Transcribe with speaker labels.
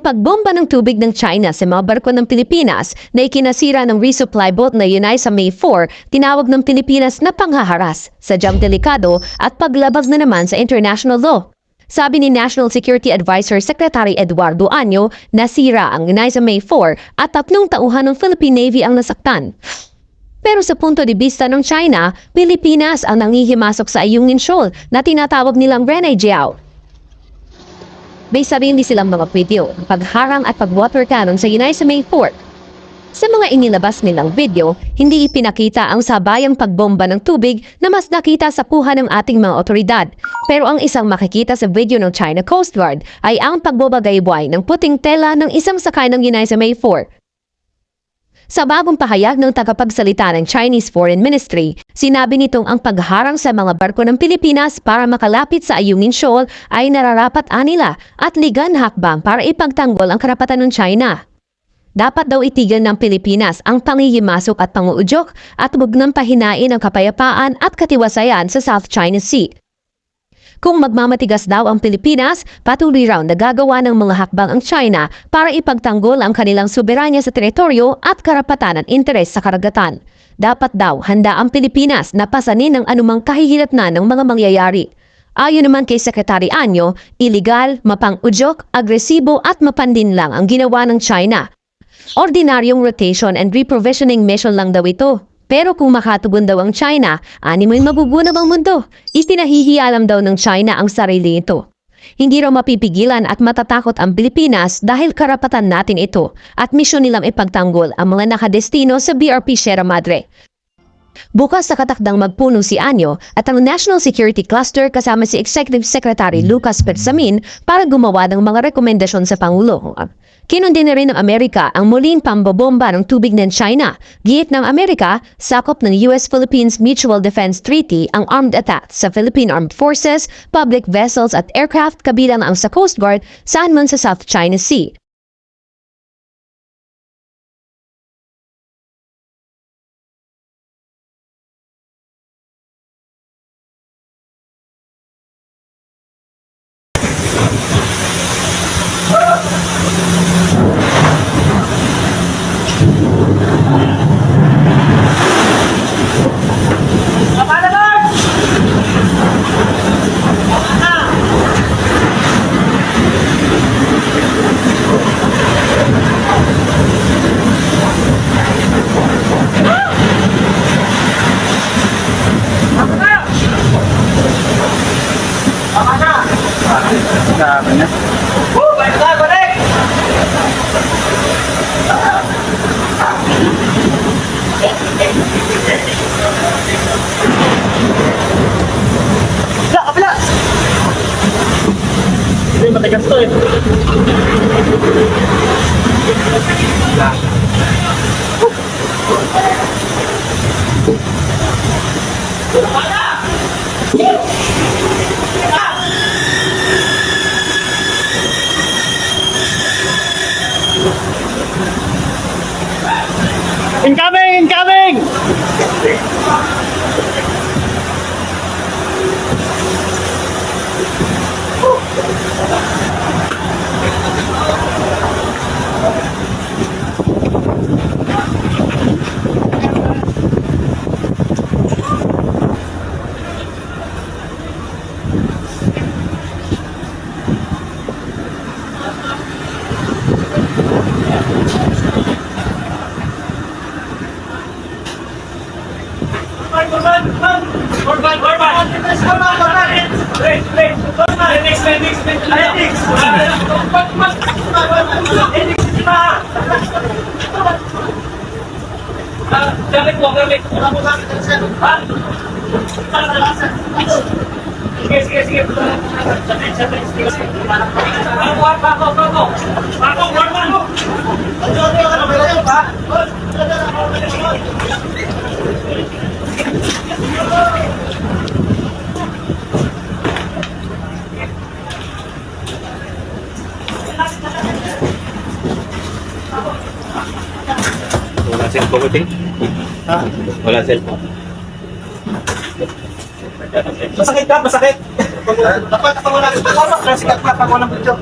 Speaker 1: Ang pagbomba ng tubig ng China sa mga barko ng Pilipinas na ikinasira ng resupply boat na Yunay sa May 4, tinawag ng Pilipinas na panghaharas, sadyang delikado at paglabag na naman sa international law. Sabi ni National Security Advisor Secretary Eduardo Anyo, nasira ang Yunay sa May 4 at tatlong tauhan ng Philippine Navy ang nasaktan. Pero sa punto de vista ng China, Pilipinas ang nangihimasok sa Ayungin Shoal na tinatawag nilang Renai Jiao. May sarili silang mga video, pagharang at pag-water cannon sa Yunay sa May 4. Sa mga inilabas nilang video, hindi ipinakita ang sabayang pagbomba ng tubig na mas nakita sa puha ng ating mga otoridad. Pero ang isang makikita sa video ng China Coast Guard ay ang pagbobagaybay ng puting tela ng isang sakay ng Yunay sa May 4. Sa bagong pahayag ng tagapagsalita ng Chinese Foreign Ministry, sinabi nitong ang pagharang sa mga barko ng Pilipinas para makalapit sa Ayungin Shoal ay nararapat anila at ligan hakbang para ipagtanggol ang karapatan ng China. Dapat daw itigil ng Pilipinas ang pangihimasok at panguudyok at huwag nang pahinain ang kapayapaan at katiwasayan sa South China Sea. Kung magmamatigas daw ang Pilipinas, patuloy raw na gagawa ng mga hakbang ang China para ipagtanggol ang kanilang soberanya sa teritoryo at karapatan at interes sa karagatan. Dapat daw handa ang Pilipinas na pasanin ng anumang kahihilatnan ng mga mangyayari. Ayon naman kay Secretary Anyo, iligal, mapang-udyok, agresibo at mapandin lang ang ginawa ng China. Ordinaryong rotation and reprovisioning mission lang daw ito. Pero kung makatugon daw ang China, animoy mabubunaw ang mundo. Ipinahihialam daw ng China ang sarili nito. Hindi raw mapipigilan at matatakot ang Pilipinas dahil karapatan natin ito at misyon nilang ipagtanggol ang mga nakadestino sa BRP Sierra Madre. Bukas sa katakdang magpuno si Anyo at ang National Security Cluster kasama si Executive Secretary Lucas Persamin para gumawa ng mga rekomendasyon sa Pangulo. Kinundi na rin ng Amerika ang muling pambobomba ng tubig ng China. Giit ng Amerika, sakop ng US-Philippines Mutual Defense Treaty ang armed attack sa Philippine Armed Forces, public vessels at aircraft kabilang ang sa Coast Guard saan man sa South China Sea.
Speaker 2: Sabi na.
Speaker 3: Kabila, kabila! Hindi, Korban, korban! Korban, korban! Wait, wait! Korban! Next, next, next! Next! Gamit mo, gamit! Wala mo gamit ang sir. Ha? Sige, sige, sige. Sabit, sabit, sige. Bako, bako, bako! Bako, korban mo!
Speaker 2: Wala cellphone ko, ting. Ha? Wala cellphone.
Speaker 3: Masakit ka, masakit. Dapat ako wala. Kasi ka pa, walang video.